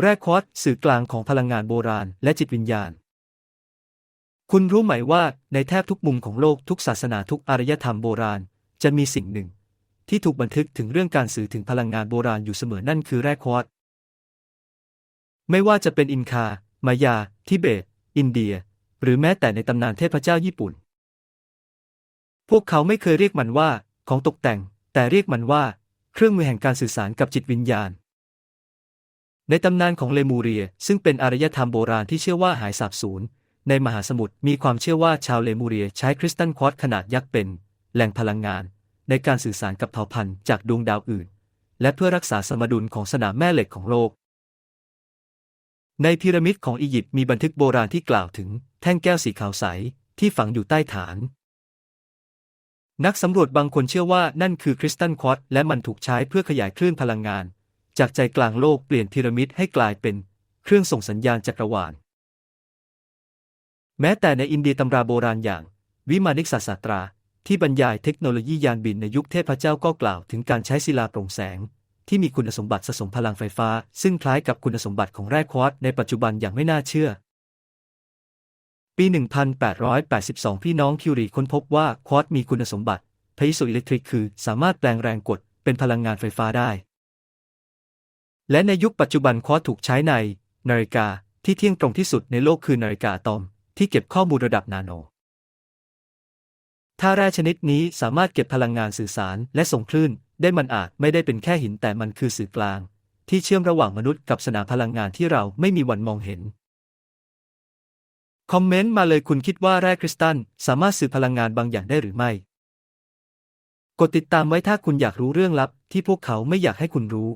แร่ควอตซ์สื่อกลางของพลังงานโบราณและจิตวิญญาณ คุณรู้ไหมว่าในแทบทุกมุมของโลกทุกศาสนาทุกอารยธรรมโบราณ จะมีสิ่งหนึ่ง ที่ถูกบันทึกถึงเรื่องการสื่อถึงพลังงานโบราณอยู่เสมอนั่นคือแร่ควอตซ์ไม่ว่าจะเป็นอินคา มายา ทิเบต อินเดีย หรือแม้แต่ในตำนานเทพเจ้าญี่ปุ่น พวกเขาไม่เคยเรียกมันว่า ของตกแต่ง แต่เรียกมันว่า เครื่องมือแห่งการสื่อสารกับจิตวิญญาณ ในตำนานของเลมูเรีย ซึ่งเป็นอารยธรรมโบราณที่เชื่อว่าหายสาบสูญในมหาสมุทรมีความเชื่อว่าชาวเลมูเรียใช้คริสตัลควอตขนาดยักษ์เป็น แหล่งพลังงาน ในการสื่อสารกับเผ่าพันธุ์จากดวงดาวอื่น และเพื่อรักษาสมดุลของสนามแม่เหล็กของโลก ในพีระมิดของอียิปต์มีบันทึกโบราณที่กล่าวถึง แท่งแก้วสีขาวใสที่ฝังอยู่ใต้ฐาน นักสำรวจบางคนเชื่อว่านั่นคือคริสตัลควอตและมันถูกใช้เพื่อขยายคลื่นพลังงาน จากใจกลางโลกเปลี่ยนพีระมิดให้กลายเป็นเครื่องส่งสัญญาณจักรวาล แม้แต่ในอินเดียตำราโบราณอย่าง วิมานิกศาสตรา ที่บรรยายเทคโนโลยียานบินในยุคเทพเจ้าก็กล่าวถึงการใช้ศิลาโปร่งแสง ที่มีคุณสมบัติสะสมพลังไฟฟ้า ซึ่งคล้ายกับคุณสมบัติของแร่ควอตในปัจจุบันอย่างไม่น่าเชื่อ ปี 1882 พี่น้องคิวรีค้นพบว่าควอตมีคุณสมบัติพายิโซอิเล็กทริกคือสามารถแปลงแรงกดเป็นพลังงานไฟฟ้าได้ และในยุคปัจจุบันควอตถูกใช้ใน นาฬิกาที่เที่ยงตรงที่สุดในโลกคือนาฬิกาตอม ที่เก็บข้อมูลระดับนาโนถ้าแร่ชนิดนี้สามารถเก็บพลังงานสื่อสารและส่งคลื่น ได้มันอาจไม่ได้เป็นแค่หินแต่มันคือสื่อกลาง ที่เชื่อมระหว่างมนุษย์กับสนามพลังงานที่เราไม่มีวันมองเห็น คอมเมนต์มาเลยคุณคิดว่าแร่คริสตัลสามารถสื่อพลังงานบางอย่างได้หรือไม่ กดติดตามไว้ถ้าคุณอยากรู้เรื่องลับที่พวกเขาไม่อยากให้คุณรู้